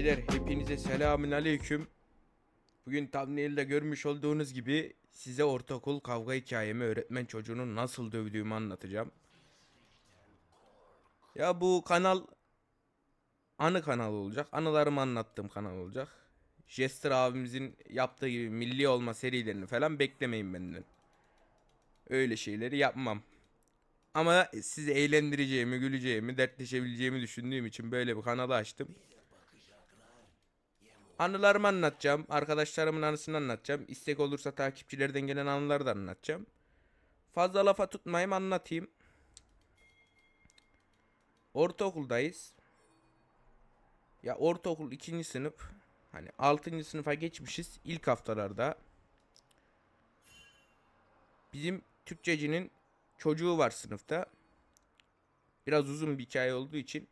Beyler hepinize selamün aleyküm. Bugün thumbnail'de görmüş olduğunuz gibi size ortaokul kavga hikayemi öğretmen çocuğunu nasıl dövdüğümü anlatacağım. Ya bu kanal anı kanal olacak. Anılarımı anlattığım kanal olacak. Jester abimizin yaptığı gibi milli olma serilerini falan beklemeyin benden. Öyle şeyleri yapmam. Ama sizi eğlendireceğimi, güleceğimi, dertleşebileceğimi düşündüğüm için böyle bir kanalı açtım. Anılarımı anlatacağım. Arkadaşlarımın anısını anlatacağım. İstek olursa takipçilerden gelen anıları da anlatacağım. Fazla lafa tutmayayım anlatayım. Ortaokuldayız. Ya ortaokul ikinci sınıf. Hani altıncı sınıfa geçmişiz. ilk haftalarda. Bizim Türkçecinin çocuğu var sınıfta. Biraz uzun bir hikaye olduğu için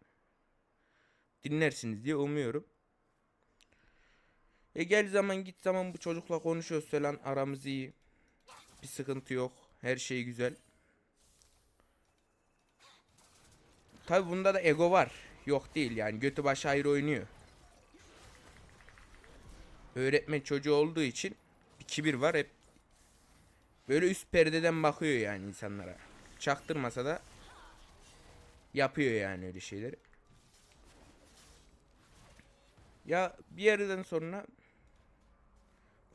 dinlersiniz diye umuyorum. E gel zaman git zaman bu çocukla konuşuyoruz falan aramız iyi. Bir sıkıntı yok. Her şey güzel. Tabi bunda da ego var. Yok değil yani götü başı ayrı oynuyor. Öğretmen çocuğu olduğu için bir kibir var hep. Böyle üst perdeden bakıyor yani insanlara. Çaktırmasa da yapıyor yani öyle şeyleri. Ya bir yerden sonra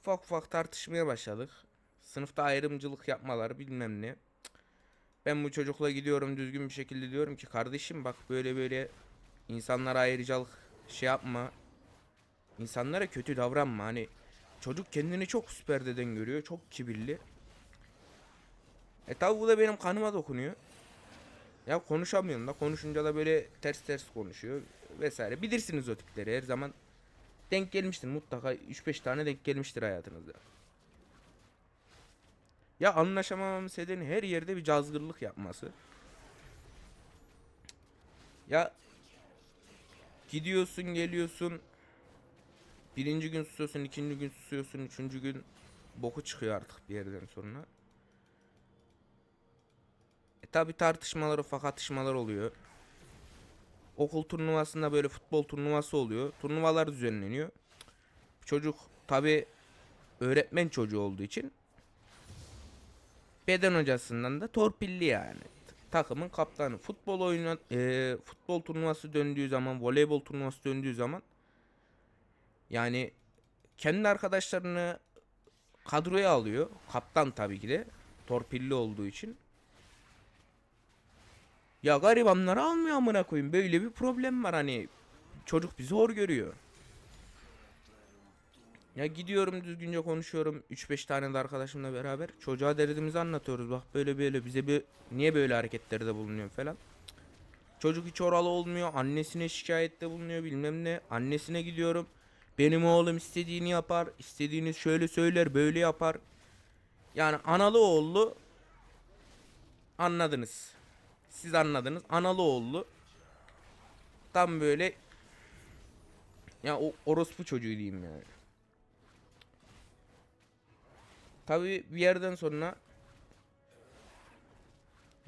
ufak ufak tartışmaya başladık. Sınıfta ayrımcılık yapmaları bilmem ne. Ben bu çocukla gidiyorum düzgün bir şekilde diyorum ki kardeşim bak böyle böyle insanlara ayrıcalık şey yapma. İnsanlara kötü davranma hani çocuk kendini çok süperdeden görüyor çok kibirli. E tabi bu da benim kanıma dokunuyor. Ya konuşamıyorum da konuşunca da böyle ters ters konuşuyor vesaire. Bilirsiniz o tipleri her zaman denk gelmiştir mutlaka 3-5 tane denk gelmiştir hayatınızda. Ya anlaşamamamın nedeni her yerde bir cazgırlık yapması. Ya gidiyorsun geliyorsun birinci gün susuyorsun ikinci gün susuyorsun üçüncü gün boku çıkıyor artık bir yerden sonra. E tabi tartışmalar ufak atışmalar oluyor. Okul turnuvasında böyle futbol turnuvası oluyor. Turnuvalar düzenleniyor. Çocuk tabi öğretmen çocuğu olduğu için beden hocasından da torpilli yani. Takımın kaptanı. Futbol oyunu e, futbol turnuvası döndüğü zaman, voleybol turnuvası döndüğü zaman yani kendi arkadaşlarını kadroya alıyor. Kaptan tabii ki de. Torpilli olduğu için. Ya garibanları almıyor amına koyayım. Böyle bir problem var hani. Çocuk bizi hor görüyor. Ya gidiyorum düzgünce konuşuyorum 3-5 tane de arkadaşımla beraber çocuğa derdimizi anlatıyoruz bak böyle böyle bize bir niye böyle hareketlerde bulunuyor falan. Çocuk hiç oralı olmuyor annesine şikayette bulunuyor bilmem ne annesine gidiyorum benim oğlum istediğini yapar istediğini şöyle söyler böyle yapar. Yani analı oğullu anladınız. Siz anladınız analı oğullu tam böyle ya o orospu çocuğu diyeyim yani. Tabi bir yerden sonra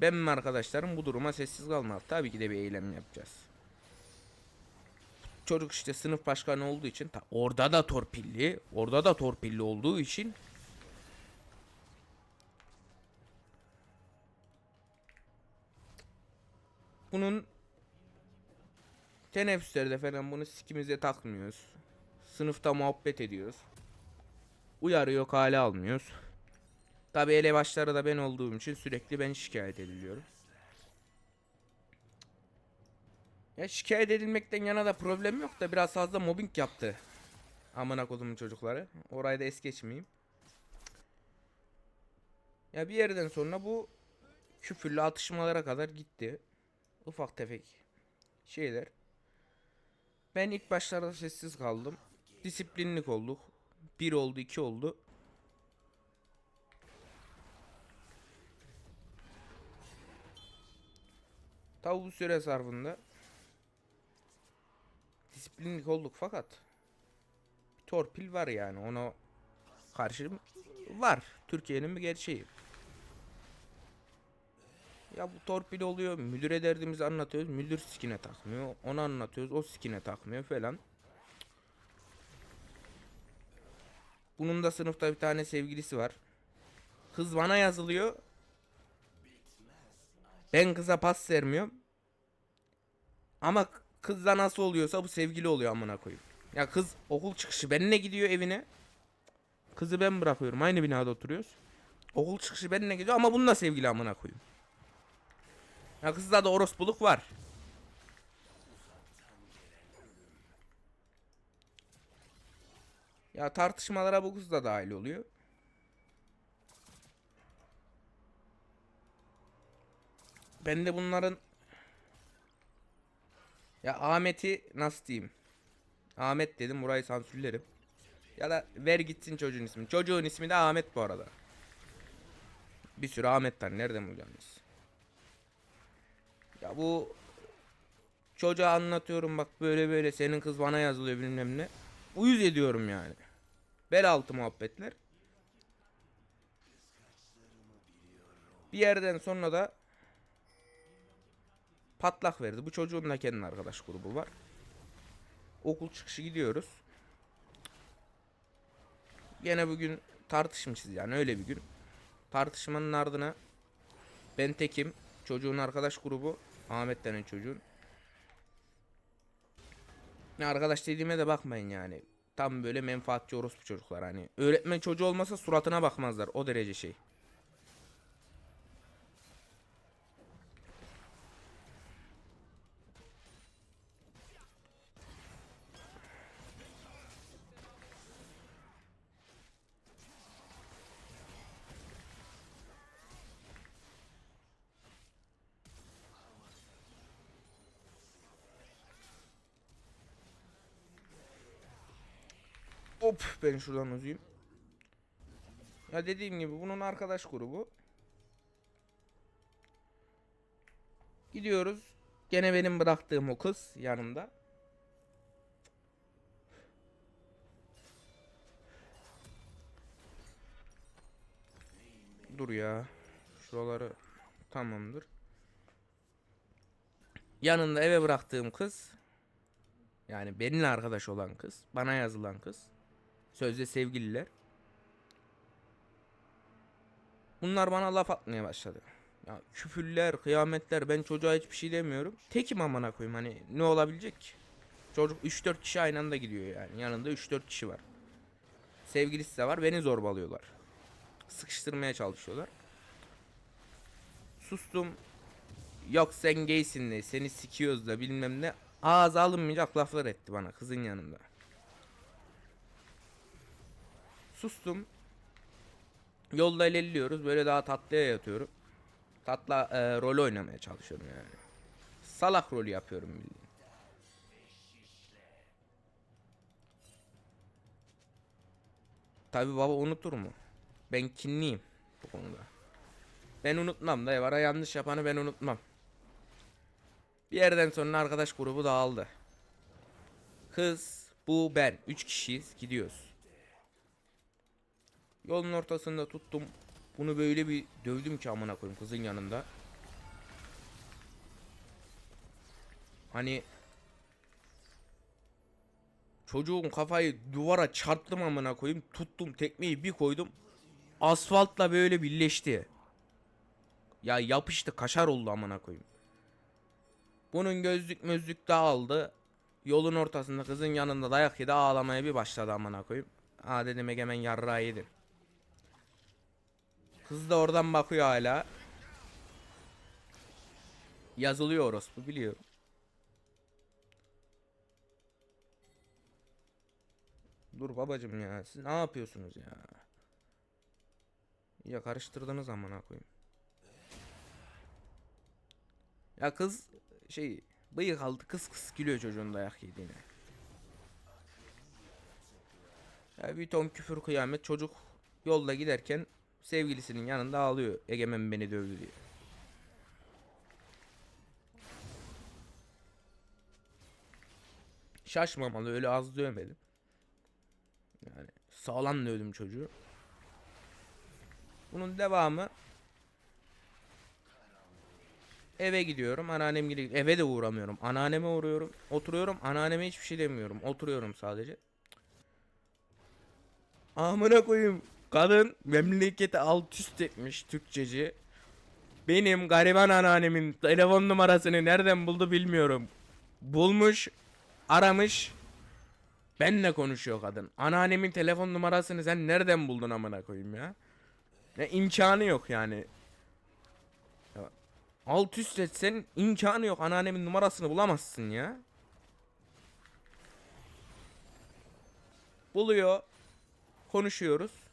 ben ve arkadaşlarım bu duruma sessiz kalmaz. Tabii ki de bir eylem yapacağız. Çocuk işte sınıf başkanı olduğu için orada da torpilli, orada da torpilli olduğu için bunun teneffüslerde falan bunu sikimize takmıyoruz. Sınıfta muhabbet ediyoruz. Uyarı yok hale almıyoruz. Tabi elebaşları da ben olduğum için sürekli ben şikayet ediliyorum. Ya şikayet edilmekten yana da problem yok da biraz fazla mobbing yaptı. Amına kodumun çocukları. Orayı da es geçmeyeyim. Ya bir yerden sonra bu küfürlü atışmalara kadar gitti. Ufak tefek şeyler. Ben ilk başlarda sessiz kaldım. Disiplinlik olduk. Bir oldu, iki oldu. Tabi bu süre zarfında disiplinlik olduk fakat torpil var yani ona karşı var. Türkiye'nin bir gerçeği. Ya bu torpil oluyor. Müdüre derdimizi anlatıyoruz. Müdür sikine takmıyor. Onu anlatıyoruz. O sikine takmıyor falan. Bunun da sınıfta bir tane sevgilisi var. Kız bana yazılıyor. Ben kıza pas vermiyorum. Ama kızla nasıl oluyorsa bu sevgili oluyor amına koyayım. Ya kız okul çıkışı benimle gidiyor evine. Kızı ben bırakıyorum. Aynı binada oturuyoruz. Okul çıkışı benimle gidiyor ama bununla sevgili amına koyayım. Ya kızda da orospuluk var. Ya tartışmalara bu kız da dahil oluyor. Ben de bunların ya Ahmet'i nasıl diyeyim? Ahmet dedim burayı sansürlerim. Ya da ver gitsin çocuğun ismi. Çocuğun ismi de Ahmet bu arada. Bir sürü Ahmet. Nereden bulacaksınız? Ya bu çocuğa anlatıyorum bak böyle böyle senin kız bana yazılıyor bilmem ne. Uyuz ediyorum yani. Bel altı muhabbetler. Bir yerden sonra da patlak verdi. Bu çocuğun da kendi arkadaş grubu var. Okul çıkışı gidiyoruz. Gene bugün tartışmışız yani öyle bir gün. Tartışmanın ardına ben tekim. Çocuğun arkadaş grubu Ahmet denen çocuğun. Ya arkadaş dediğime de bakmayın yani. Tam böyle menfaatçi orospu çocuklar hani. Öğretmen çocuğu olmasa suratına bakmazlar. O derece şey. Hop ben şuradan uzayım. Ya dediğim gibi bunun arkadaş grubu. Gidiyoruz. Gene benim bıraktığım o kız yanımda. Dur ya. Şuraları tamamdır. Yanında eve bıraktığım kız yani benimle arkadaş olan kız, bana yazılan kız. Sözde sevgililer. Bunlar bana laf atmaya başladı. Ya küfürler, kıyametler ben çocuğa hiçbir şey demiyorum. Tekim amına koyayım hani ne olabilecek ki? Çocuk 3-4 kişi aynı anda gidiyor yani. Yanında 3-4 kişi var. Sevgilisi de var. Beni zorbalıyorlar. Sıkıştırmaya çalışıyorlar. Sustum. Yok sen gaysin de seni sikiyoruz da bilmem ne. Ağza alınmayacak laflar etti bana kızın yanında. Sustum. Yolda ilerliyoruz. Böyle daha tatlıya yatıyorum. Tatlı e, rol oynamaya çalışıyorum yani. Salak rolü yapıyorum bildiğin. Tabi baba unutur mu? Ben kinliyim bu konuda. Ben unutmam da vara yanlış yapanı ben unutmam. Bir yerden sonra arkadaş grubu dağıldı. Kız, bu ben. Üç kişiyiz. Gidiyoruz. Yolun ortasında tuttum. Bunu böyle bir dövdüm ki amına koyayım kızın yanında. Hani çocuğun kafayı duvara çarptım amına koyayım. Tuttum tekmeyi bir koydum. Asfaltla böyle birleşti. Ya yapıştı kaşar oldu amına koyayım. Bunun gözlük mözlük dağıldı. Yolun ortasında kızın yanında dayak yedi ağlamaya bir başladı amına koyayım. Aa dedim Egemen yarrağı yedin. Kız da oradan bakıyor hala. Yazılıyor orospu biliyorum. Dur babacım ya siz ne yapıyorsunuz ya? Ya karıştırdınız amına koyayım. Ya kız şey bıyık aldı kıs kıs gülüyor çocuğun dayak yediğine. Ya bir ton küfür kıyamet çocuk yolda giderken sevgilisinin yanında ağlıyor. Egemen beni dövdü diye. Şaşmamalı öyle az dövmedim. Yani sağlam dövdüm çocuğu. Bunun devamı Eve gidiyorum. Anneannem gidiyor. Eve de uğramıyorum. Anneanneme uğruyorum. Oturuyorum. Anneanneme hiçbir şey demiyorum. Oturuyorum sadece. Amına koyayım. Kadın memleketi alt üst etmiş Türkçeci. Benim gariban anneannemin telefon numarasını nereden buldu bilmiyorum. Bulmuş, aramış. Benle konuşuyor kadın. Anneannemin telefon numarasını sen nereden buldun amına koyayım ya? Ne imkanı yok yani. Ya, alt üst etsen imkanı yok. Anneannemin numarasını bulamazsın ya. Buluyor. Konuşuyoruz.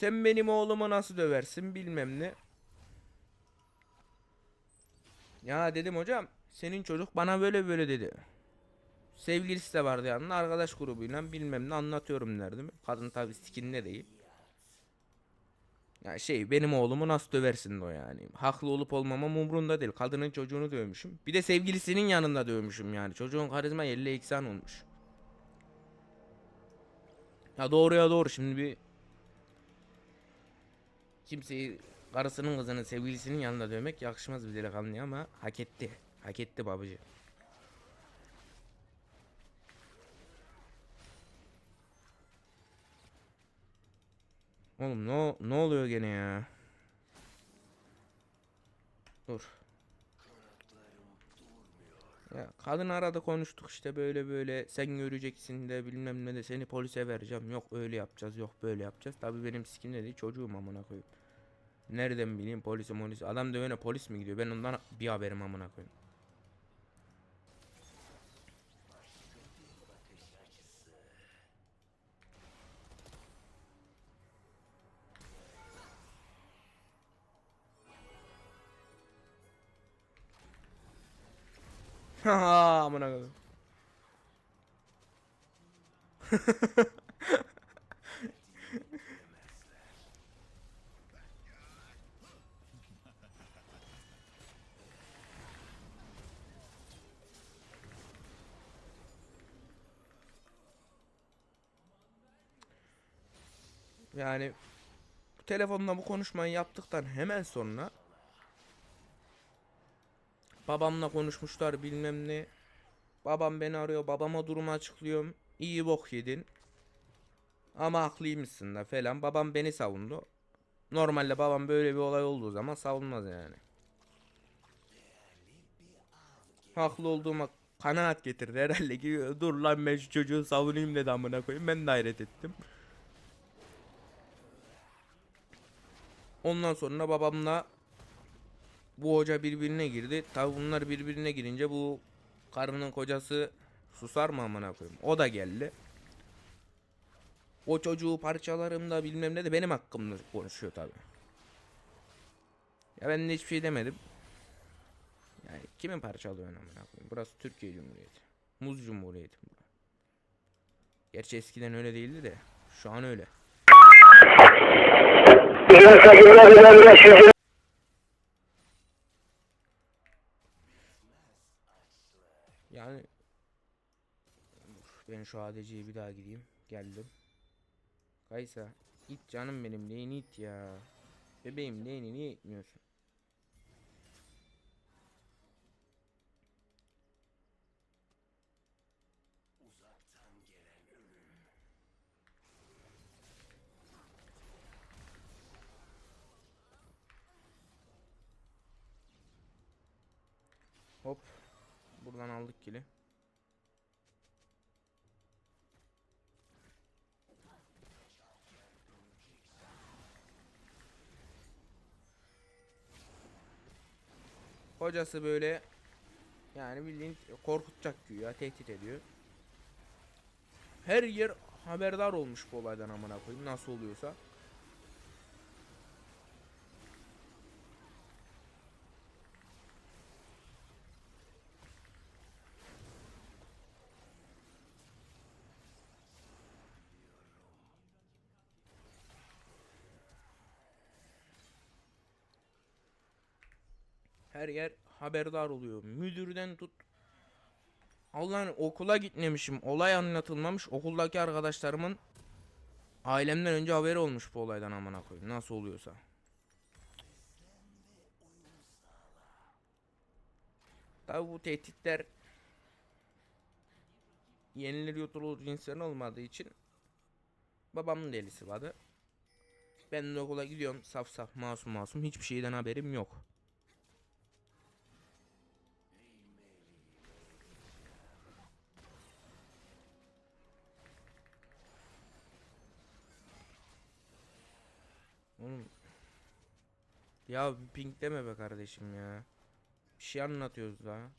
Sen benim oğlumu nasıl döversin bilmem ne. Ya dedim hocam senin çocuk bana böyle böyle dedi. Sevgilisi de vardı yanında arkadaş grubuyla bilmem ne anlatıyorum derdim. Kadın tabi sikinde değil. Ya şey benim oğlumu nasıl döversin o yani. Haklı olup olmamam umurunda değil. Kadının çocuğunu dövmüşüm. Bir de sevgilisinin yanında dövmüşüm yani. Çocuğun karizma 50 eksan olmuş. Ya doğru ya doğru şimdi bir kimseyi karısının kızının sevgilisinin yanında dövmek yakışmaz bir delikanlıya ama hak etti. Hak etti babacı. Oğlum ne ne oluyor gene ya? Dur. Ya kadın arada konuştuk işte böyle böyle sen göreceksin de bilmem ne de seni polise vereceğim. Yok öyle yapacağız yok böyle yapacağız. Tabii benim sikimde değil çocuğum amına koyayım. Nereden bileyim polisi molisi. Adam dövene polis mi gidiyor? Ben ondan bir haberim amına koyayım. Ha amına koyayım. Yani telefonla bu konuşmayı yaptıktan hemen sonra babamla konuşmuşlar bilmem ne. Babam beni arıyor. Babama durumu açıklıyorum. İyi bok yedin. Ama haklıymışsın da falan. Babam beni savundu. Normalde babam böyle bir olay olduğu zaman savunmaz yani. Haklı olduğuma kanaat getirdi herhalde ki dur lan ben şu çocuğu savunayım dedi amına koyayım. Ben de hayret ettim. Ondan sonra babamla bu hoca birbirine girdi. Tabi bunlar birbirine girince bu karının kocası susar mı amına koyayım. O da geldi. O çocuğu parçalarımda bilmem ne de benim hakkımda konuşuyor tabi. Ya ben de hiçbir şey demedim. Yani kimin parçalıyorsun amına koyayım. Burası Türkiye Cumhuriyeti. Muz Cumhuriyeti. Gerçi eskiden öyle değildi de şu an öyle. Yani Dur, ben şu ADC'ye bir daha gideyim. Geldim. Kaysa it canım benim neyini it ya. Bebeğim neyini niye itmiyorsun? Hop. Buradan aldık kili. Hocası böyle yani bildiğin korkutacak güya tehdit ediyor. Her yer haberdar olmuş bu olaydan amına koyayım nasıl oluyorsa. her yer haberdar oluyor. Müdürden tut. Allah'ın okula gitmemişim. Olay anlatılmamış. Okuldaki arkadaşlarımın ailemden önce haberi olmuş bu olaydan amına koyayım. Nasıl oluyorsa. Tabi bu tehditler yenilir yutulur cinsten olmadığı için babamın delisi vardı. Ben de okula gidiyorum saf saf masum masum hiçbir şeyden haberim yok. Ya pink deme be kardeşim ya. Bir şey anlatıyoruz daha.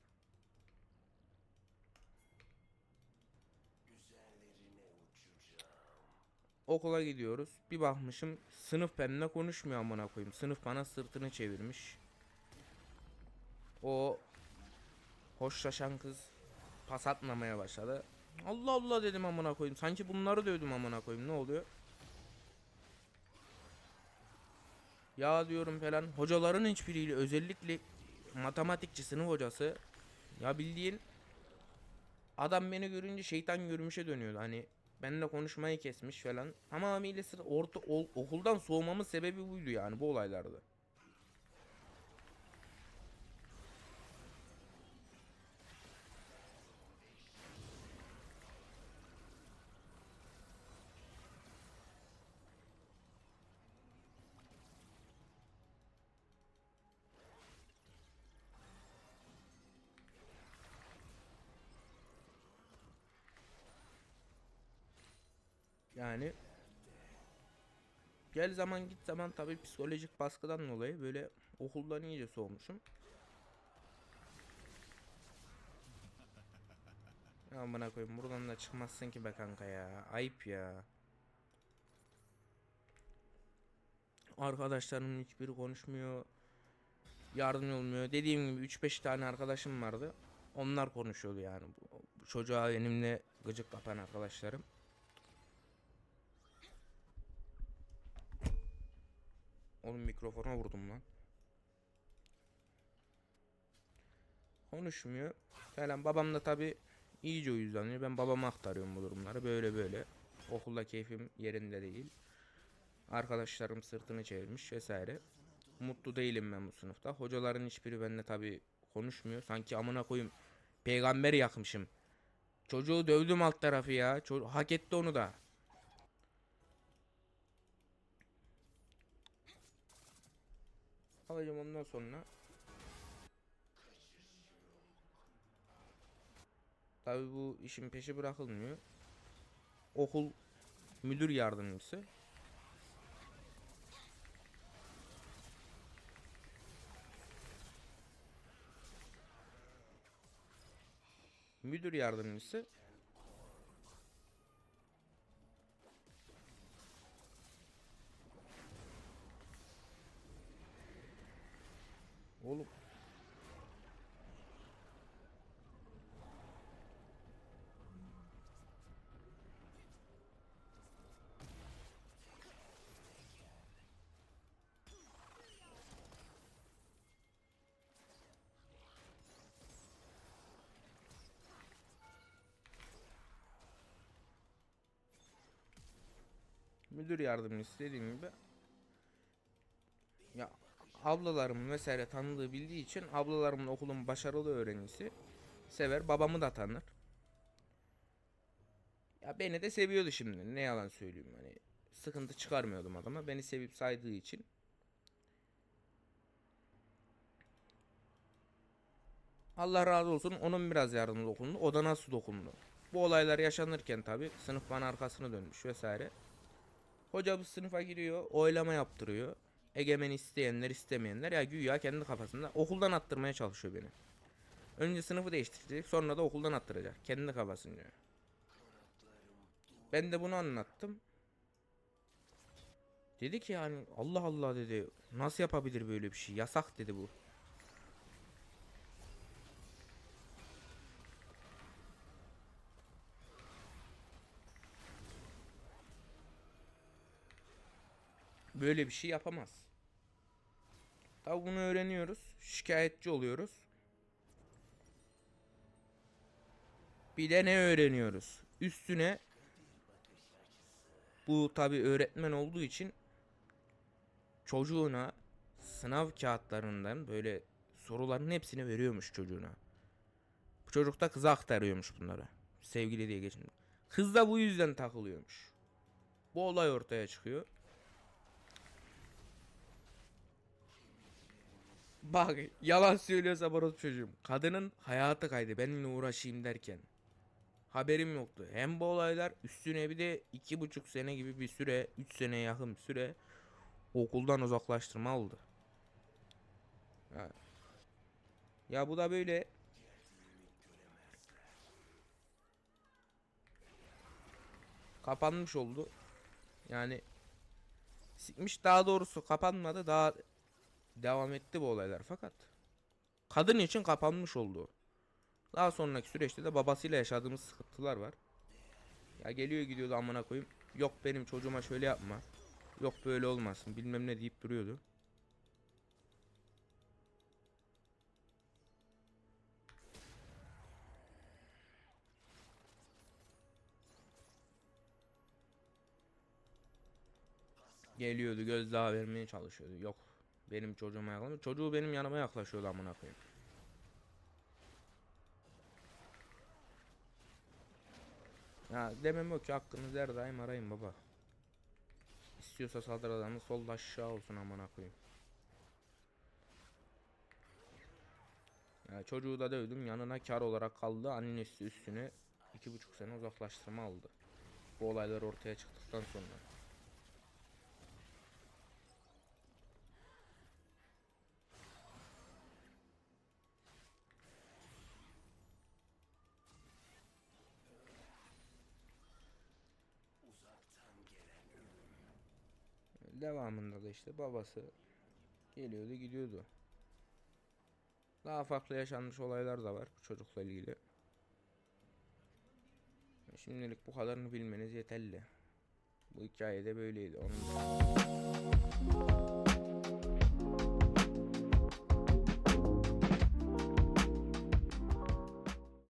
Okula gidiyoruz. Bir bakmışım sınıf benimle konuşmuyor amına koyayım. Sınıf bana sırtını çevirmiş. O hoşlaşan kız pas atmamaya başladı. Allah Allah dedim amına koyayım. Sanki bunları dövdüm amına koyayım. Ne oluyor? Ya diyorum falan. Hocaların hiçbiriyle özellikle matematikçi sınıf hocası. Ya bildiğin adam beni görünce şeytan görmüşe dönüyordu. Hani benimle konuşmayı kesmiş falan. Tamamıyla sıra orta okuldan soğumamın sebebi buydu yani bu olaylarda. Yani gel zaman git zaman tabii psikolojik baskıdan dolayı böyle okuldan iyice soğumuşum. Ya amına koyayım buradan da çıkmazsın ki be kanka ya. Ayıp ya. Arkadaşlarımın hiçbiri konuşmuyor. Yardım olmuyor. Dediğim gibi 3-5 tane arkadaşım vardı. Onlar konuşuyordu yani. Çocuğa benimle gıcık kapan arkadaşlarım. Oğlum mikrofona vurdum lan. Konuşmuyor. Falan babam da tabi iyice uyuzlanıyor. Ben babama aktarıyorum bu durumları. Böyle böyle. Okulda keyfim yerinde değil. Arkadaşlarım sırtını çevirmiş vesaire. Mutlu değilim ben bu sınıfta. Hocaların hiçbiri benimle tabi konuşmuyor. Sanki amına koyayım peygamber yakmışım. Çocuğu dövdüm alt tarafı ya. Ço- hak etti onu da. Alacağım ondan sonra. Tabi bu işin peşi bırakılmıyor. Okul müdür yardımcısı. Müdür yardımcısı müdür yardımcısı dediğim gibi ya ablalarım vesaire tanıdığı bildiği için ablalarımın okulun başarılı öğrencisi sever babamı da tanır. Ya beni de seviyordu şimdi ne yalan söyleyeyim hani sıkıntı çıkarmıyordum adama beni sevip saydığı için. Allah razı olsun onun biraz yardımı dokundu o da nasıl dokundu. Bu olaylar yaşanırken tabi sınıf bana arkasını dönmüş vesaire. Hoca bu sınıfa giriyor, oylama yaptırıyor. Egemen isteyenler, istemeyenler ya güya kendi kafasında okuldan attırmaya çalışıyor beni. Önce sınıfı değiştirecek, sonra da okuldan attıracak. Kendi kafasınca. Ben de bunu anlattım. Dedi ki yani Allah Allah dedi. Nasıl yapabilir böyle bir şey? Yasak dedi bu. Böyle bir şey yapamaz. Tabi bunu öğreniyoruz. Şikayetçi oluyoruz. Bir de ne öğreniyoruz? Üstüne bu tabi öğretmen olduğu için çocuğuna sınav kağıtlarından böyle soruların hepsini veriyormuş çocuğuna. Bu çocuk da kıza aktarıyormuş bunları. Sevgili diye geçin. Kız da bu yüzden takılıyormuş. Bu olay ortaya çıkıyor. Bak yalan söylüyorsa Barut çocuğum. Kadının hayatı kaydı benimle uğraşayım derken. Haberim yoktu. Hem bu olaylar üstüne bir de iki buçuk sene gibi bir süre, üç sene yakın bir süre okuldan uzaklaştırma aldı. Ha. Ya bu da böyle kapanmış oldu. Yani sikmiş daha doğrusu kapanmadı daha devam etti bu olaylar fakat kadın için kapanmış oldu. Daha sonraki süreçte de babasıyla yaşadığımız sıkıntılar var. Ya geliyor gidiyordu amına koyayım. Yok benim çocuğuma şöyle yapma. Yok böyle olmasın bilmem ne deyip duruyordu. Geliyordu gözdağı vermeye çalışıyordu. Yok benim çocuğuma yaklaşıyor. Çocuğu benim yanıma yaklaşıyordu amına koyayım. Ya demem o ki hakkınızı her daim arayın baba. İstiyorsa saldır adamı solda aşağı olsun amına koyayım. Ya çocuğu da dövdüm yanına kar olarak kaldı annesi üstüne iki buçuk sene uzaklaştırma aldı. Bu olaylar ortaya çıktıktan sonra. Devamında da işte babası geliyordu gidiyordu. Daha farklı yaşanmış olaylar da var bu çocukla ilgili. Şimdilik bu kadarını bilmeniz yeterli. Bu hikayede böyleydi. Onun